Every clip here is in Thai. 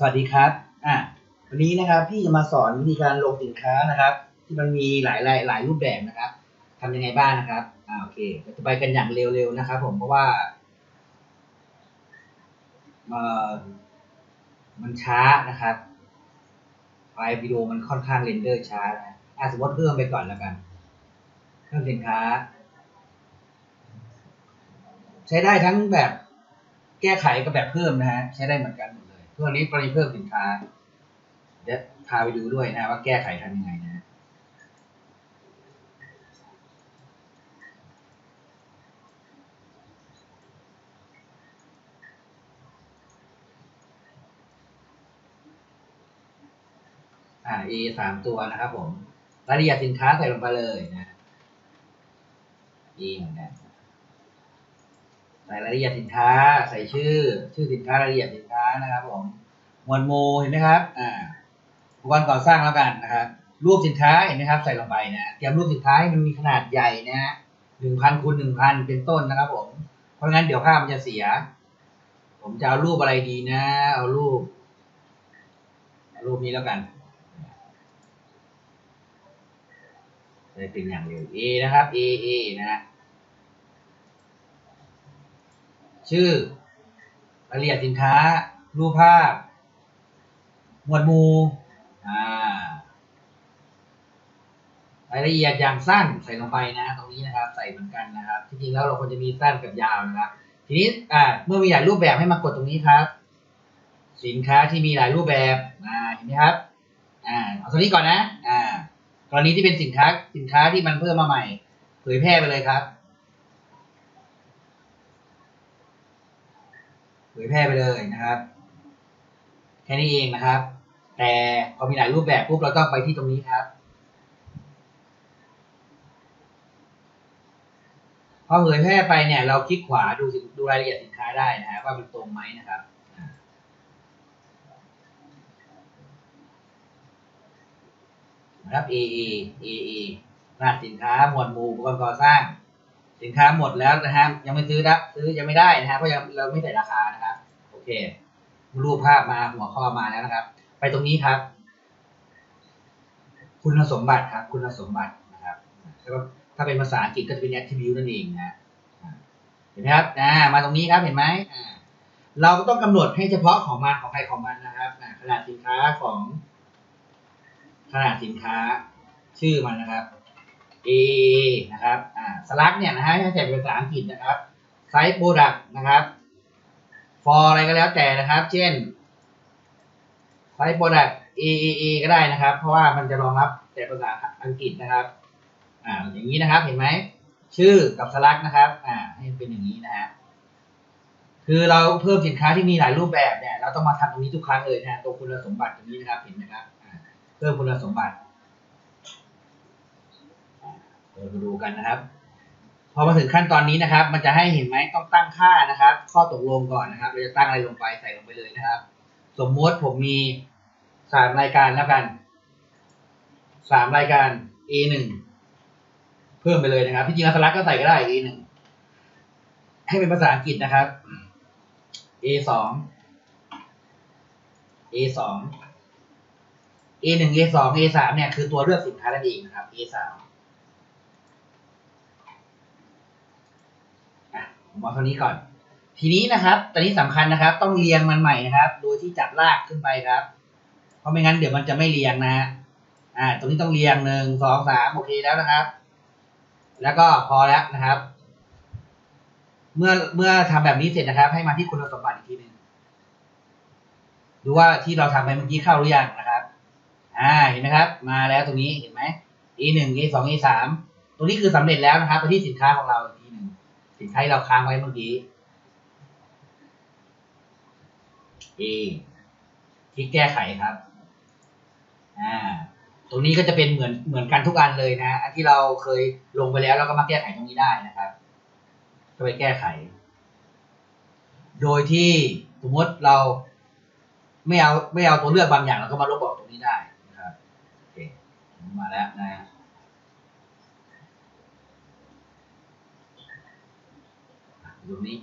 สวัสดีครับอะวันนี้นะครับพี่จะมาสอนวิธีการลงสินค้านะครับ ที่มันมีหลายหลายหลายรูปแบบนะครับทำยังไงบ้างนะครับอ่าโอเคเราจะไปกันอย่างเร็วๆนะครับ ผมเพราะว่าเอ่อมันช้านะครับไฟล์วิดีโอมันค่อนข้างเรนเดอร์ช้านะอะสมมติเพิ่มไปก่อนแล้วกันเพิ่มสินค้า ใช้ได้ทั้งแบบแก้ไขกับแบบเพิ่มนะฮะใช้ได้เหมือนกัน หมดเลยตัวนี้กรณีเพิ่มสินค้าเดี๋ยวพาไปดูด้วยนะว่าแก้ไขทำยังไงนะอ่า A สามตัวนะครับผมรายละเอียดสินค้าใส่ลงไปเลยนะ E เหมือนกันใส่รายละเอียดสินค้า ใส่ชื่อ ชื่อสินค้ารายละเอียดสิน นะครับผมหมวดหมู่เห็นไหมครับอ่าอุปกรณ์ก่อสร้างแล้วกันนะครับ รูปสินค้าเห็นไหมครับใส่ลงไปนะเตรียมรูปสินค้าให้มันมีขนาดใหญ่นะฮะหนึ่งพันคูณหนึ่งพันเป็นต้นนะครับผมเพราะงั้นเดี๋ยวภาพมันจะเสีย ผมจะเอารูปอะไรดีนะ เอารูปเอารูปนี้แล้วกันเลยเป็นอย่างเร็ว A นะครับ A A นะฮะชื่อรายละเอียดสินค้า รูปภาพ หมวดหมู่รายละเอียดอย่างสั้นใส่ลงไปนะ ตรงนี้นะครับใส่เหมือนกันนะครับที่จริงแล้วเราควรจะมีสั้นกับยาวนะครับ ทีนี้อ่าเมื่อมีหลายรูปแบบให้มากดตรงนี้ครับ สินค้าที่มีหลายรูปแบบอ่าเห็นไหมครับอ่าเอาตัวนี้ก่อนนะอ่ากรณีที่เป็นสินค้าสินค้าที่มันเพิ่มมาใหม่ เผยแพร่ไปเลยครับ เผยแพร่ไปเลยนะครับ แค่นี้เองนะครับ แต่พอมีหลายรูปแบบปุ๊บเราต้องไปที่ตรงนี้ครับพอเผยแพร่ไปเนี่ยเราคลิกขวาดูดูรายละเอียดสินค้าได้นะฮะว่ามันตรงไหมนะครับนะครับ A A A A รหัสสินค้าหมวดหมู่อุปกรณ์ก่อสร้าง สินค้าหมดแล้วนะฮะยังไม่ซื้อนะซื้อยังไม่ได้นะฮะเพราะยังเราไม่ใส่ราคานะครับ โอเค รูปภาพมาหัวข้อมาแล้วนะครับ ไปตรงนี้ครับ คุณสมบัติครับ คุณสมบัตินะครับแล้วก็ถ้าเป็นภาษาอังกฤษก็จะเป็น attribute นั่นเองนะเห็นไหมครับอ่ามาตรงนี้ครับเห็นไหมอ่าเราก็ต้องกำหนดให้เฉพาะของมันของใครของมันนะครับขนาดสินค้าของขนาดสินค้าชื่อมันนะครับ A นะครับอ่าสลักเนี่ยนะฮะให้ใส่เป็นภาษาอังกฤษนะครับไซส์โปรดักต์นะครับ for อะไรก็แล้วแต่นะครับ เช่นไซส์โปรดักต์ A A A ก็ได้นะครับ เพราะว่ามันจะรองรับแต่ภาษาอังกฤษนะครับ อ่า อย่างนี้นะครับ เห็นไหม ชื่อกับสลักนะครับ อ่า ให้เป็นอย่างนี้นะฮะ คือเราเพิ่มสินค้าที่มีหลายรูปแบบเนี่ย เราต้องมาทำตรงนี้ทุกครั้งเลยนะตรงคุณสมบัติตรงนี้นะครับ เห็นไหมครับ อ่า เพิ่มคุณสมบัติเรามาดูกันนะครับ อมาถึงขั้นตอนนี้นะครับ มันจะให้เห็นไหมต้องตั้งค่านะครับ ข้อตกลงก่อนนะครับ เราจะตั้งอะไรลงไปใส่ลงไปเลยนะครับ สมมติผมมีสามรายการแล้วกันสามรายการ A หนึ่งเพิ่มไปเลยนะครับ ที่จริงแล้วสลักก็ใส่ก็ได้ A หนึ่งให้เป็นภาษาอังกฤษนะครับ A สอง A สอง A หนึ่ง A สอง A สามเนี่ยคือตัวเลือกสินค้านั่นเองนะครับ A สามอะ ผมเอาเท่านี้ก่อน ทีนี้นะครับ ตอนนี้สำคัญนะครับ ต้องเรียงมันใหม่นะครับ โดยที่จับลากขึ้นไปครับ เพราะไม่งั้นเดี๋ยวมันจะไม่เรียงนะฮะอ่า ตรงนี้ต้องเรียงหนึ่งสองสามโอเคแล้วนะครับ แล้วก็พอแล้วนะครับ เมื่อเมื่อทำแบบนี้เสร็จนะครับ ให้มาที่คุณสมบัติอีกทีหนึ่งดูว่าที่เราทำไปเมื่อกี้เข้าหรือยังนะครับ อ่าเห็นไหมครับ มาแล้วตรงนี้เห็นไหม E หนึ่ง E สอง E สามตรงนี้คือสำเร็จแล้วนะครับไปที่สินค้าของเรา สินค้าที่เราค้างไว้เมื่อกี้ A ที่แก้ไขครับ อ่า ตรงนี้ก็จะเป็นเหมือนเหมือนกันทุกอันเลยนะ อันที่เราเคยลงไปแล้วเราก็มาแก้ไขตรงนี้ได้นะครับก็ไปแก้ไข โดยที่สมมติเราไม่เอาไม่เอาตัวเลือกบางอย่างเราก็มาลบออกตรงนี้ได้นะครับ โอเค มาแล้วนะ ตรงนี้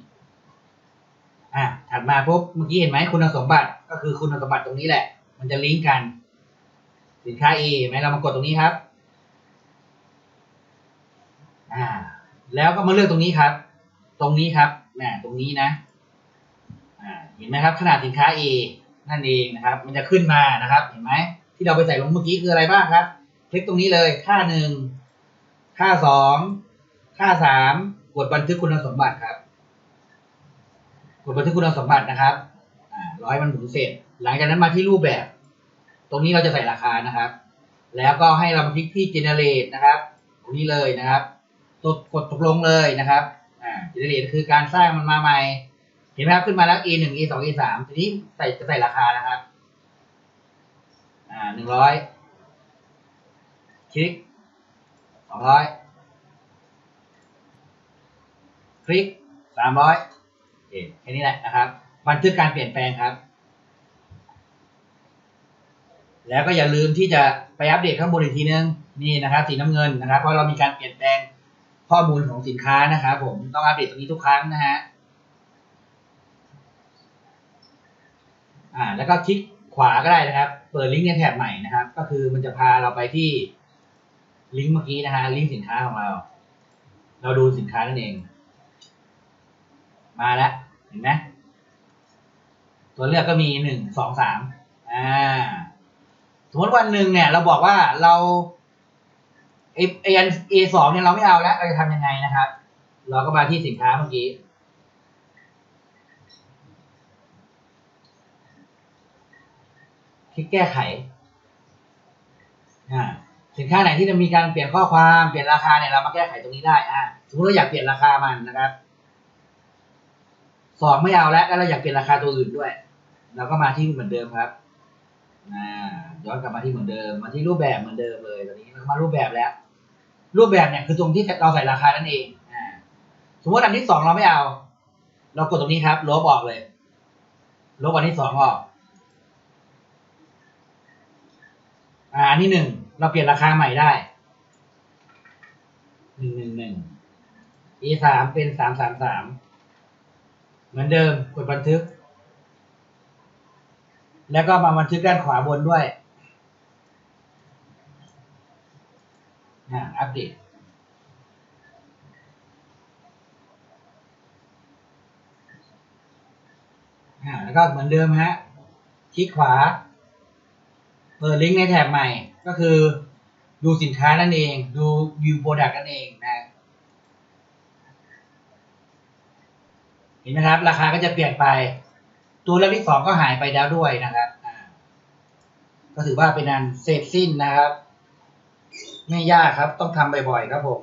อะถัดมาปุ๊บเมื่อกี้เห็นไหมคุณสมบัติก็คือคุณสมบัติตรงนี้แหละ มันจะลิงก์กัน สินค้า A เห็นไหมเรามากดตรงนี้ครับ อ่า แล้วก็มาเลือกตรงนี้ครับ ตรงนี้ครับน่ตรงนี้นะ อ่า เห็นไหมครับ ขนาดสินค้า A นั่นเองนะครับ มันจะขึ้นมานะครับ เห็นไหมที่เราไปใส่ลงเมื่อกี้คืออะไรบ้างครับ คลิกตรงนี้เลย ค่าหนึ่ง ค่าสอง ค่าสาม กดบันทึกคุณสมบัติครับ กดบันทึกคุณสมบัตินะครับอ่าร้อยมันหมุนเสร็จ หลังจากนั้นมาที่รูปแบบ ตรงนี้เราจะใส่ราคานะครับ แล้วก็ให้เรามาคลิกที่ generate นะครับ ตรงนี้เลยนะครับกดกดตกลงเลยนะครับอ่า generate คือการสร้างมันมาใหม่ เห็นไหมครับขึ้นมาแล้ว e หนึ่ง e สอง e สามทีนี้ใส่จะใส่ราคานะครับอ่าหนึ่งร้อยคลิกสองร้อยคลิกสามร้อย แค่นี้แหละนะครับบันทึกการเปลี่ยนแปลงครับ แล้วก็อย่าลืมที่จะไปอัปเดตข้างบนอีกทีนึงนี่นะครับ สีน้ำเงินนะครับ เพราะเรามีการเปลี่ยนแปลงข้อมูลของสินค้านะครับผมต้องอัปเดตตรงนี้ทุกครั้งนะฮะอ่าแล้วก็คลิกขวาก็ได้นะครับ เปิดลิงก์ในแท็บใหม่นะครับ ก็คือมันจะพาเราไปที่ลิงก์เมื่อกี้นะฮะลิงก์สินค้าของเรา เราดูสินค้านั่นเอง มาแล้ว ห็นไหมตัวเลือกก็มีหนึ่งสองสามอ่าสมมติวันหนึ่งเนี่ย เราบอกว่าเราเอเอ็นเอสองเนี่ยเราไม่เอาแล้วเราจะทำยังไงนะครับ เราก็มาที่สินค้าเมื่อกี้คลิกแก้ไขอ่าสินค้าไหนที่จะมีการเปลี่ยนข้อความเปลี่ยนราคาเนี่ยเรามาแก้ไขตรงนี้ได้อ่าสมมติเราอยากเปลี่ยนราคามันนะครับ สองไม่เอาแล้วแล้วเราอยากเปลี่ยนราคาตัวอื่นด้วยเราก็มาที่เหมือนเดิมครับย้อนกลับมาที่เหมือนเดิม มาที่รูปแบบเหมือนเดิมเลยตอนนี้เรามารูปแบบแล้ว รูปแบบเนี่ยคือตรงที่เราใส่ราคานั่นเองอสมมติอันที่สองเราไม่เอา เรากดตรงนี้ครับ ลบออกเลย ลบอันที่สองออกอ่าอันที่หนึ่งเราเปลี่ยนราคาใหม่ได้หนึ่งหนึ่งหนึ่ง e สามเป็นสามสามสาม เหมือนเดิมกดบันทึก แล้วก็มาบันทึกด้านขวาบนด้วยอ่าอัปเดตอ่าแล้วก็เหมือนเดิมฮะ คลิกขวา เปิดลิงก์ในแถบใหม่ ก็คือดูสินค้านั่นเอง ดู view product นั่นเองนะ เห็นไหมครับ ราคาก็จะเปลี่ยนไป ตัวเลือกที่สองก็หายไปแล้วด้วยนะครับก็ถือว่าเป็นอันเสร็จสิ้นนะครับ ไม่ยากครับ ต้องทำบ่อยๆครับผม